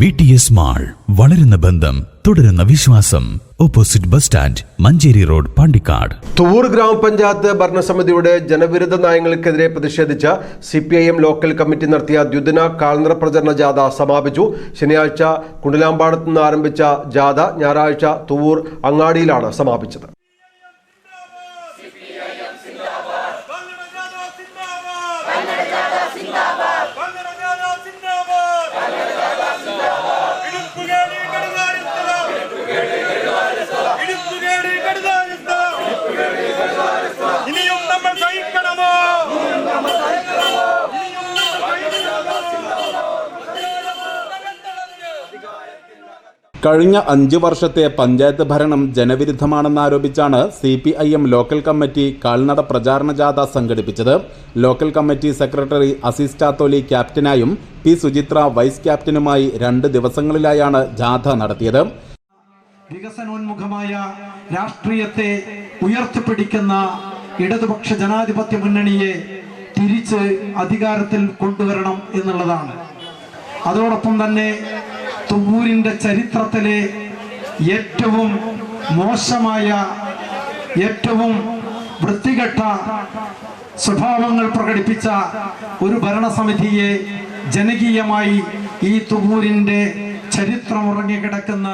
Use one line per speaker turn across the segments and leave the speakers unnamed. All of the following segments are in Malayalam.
വി ടി എസ് മാൾ വളരുന്ന ബന്ധം തുടരുന്ന വിശ്വാസം. Opposite bus stand Manjeri road Pandikkad.
Thuvur ഗ്രാമപഞ്ചായത്ത് ഭരണസമിതിയുടെ ജനവിരുദ്ധ നയങ്ങൾക്കെതിരെ പ്രതിഷേധിച്ച് C P I M local committee നടത്തിയ ദ്വിദിന കാൽനിറ പ്രചരണ ജാഥ സമാപിച്ചു. ശനിയാഴ്ച കുണ്ടിലാമ്പാടത്ത് നിന്ന് ആരംഭിച്ച ജാഥ ഞായറാഴ്ച തുവൂർ അങ്ങാടിയിലാണ് സമാപിച്ചത്.
കഴിഞ്ഞ അഞ്ചു വർഷത്തെ പഞ്ചായത്ത് ഭരണം ജനവിരുദ്ധമാണെന്നാരോപിച്ചാണ് C P I M local committee കാൽനട പ്രചാരണ ജാഥ സംഘടിപ്പിച്ചത്. Local committee secretary Azeez Chatholi ക്യാപ്റ്റനായും P Suchitra vice ക്യാപ്റ്റനുമായി രണ്ട് ദിവസങ്ങളിലായാണ് ജാഥ നടത്തിയത്.
വികസനോന്മുഖമായ രാഷ്ട്രീയത്തെ ഉയർത്തിപ്പിടിക്കുന്ന ഇടതുപക്ഷ ജനാധിപത്യ മുന്നണിയെ തിരിച്ച് അധികാരത്തിൽ കൊണ്ടുവരണം എന്നുള്ളതാണ്. അതോടൊപ്പം തന്നെ തുവൂരിന്റെ ചരിത്രത്തിലെ ഏറ്റവും മോശമായ ഏറ്റവും വൃത്തികെട്ട സ്വഭാവങ്ങൾ പ്രകടിപ്പിച്ച ഒരു ഭരണസമിതിയെ ജനകീയമായി ഈ തുവൂരിന്റെ ചരിത്രം ഉറങ്ങിക്കിടക്കുന്ന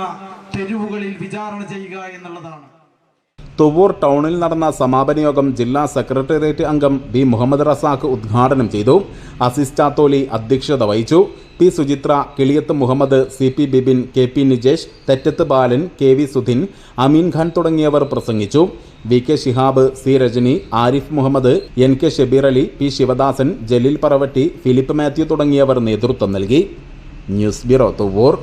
തെരുവുകളിൽ വിചാരണ ചെയ്യുക എന്നുള്ളതാണ്.
തുവൂർ ടൗണിൽ നടന്ന സമാപന യോഗം ജില്ലാ സെക്രട്ടേറിയറ്റ് അംഗം ബി മുഹമ്മദ് റസാഖ് ഉദ്ഘാടനം ചെയ്തു. അസിസ് ചാത്തോലി അധ്യക്ഷത വഹിച്ചു. P Suchithra Kiliyath Muhammad C P Bibin K P Nijesh Thettath Balan K V Sudhin Ameen Khan തുടങ്ങിയവർ പ്രസംഗിച്ചു. V K Shihab C Rajani Arif Muhammad N K Shabeer Ali P Sivadasan Jaleel Paravatti Philip Mathew തുടങ്ങിയവർ നേതൃത്വം നൽകി. News bureau Thuvur.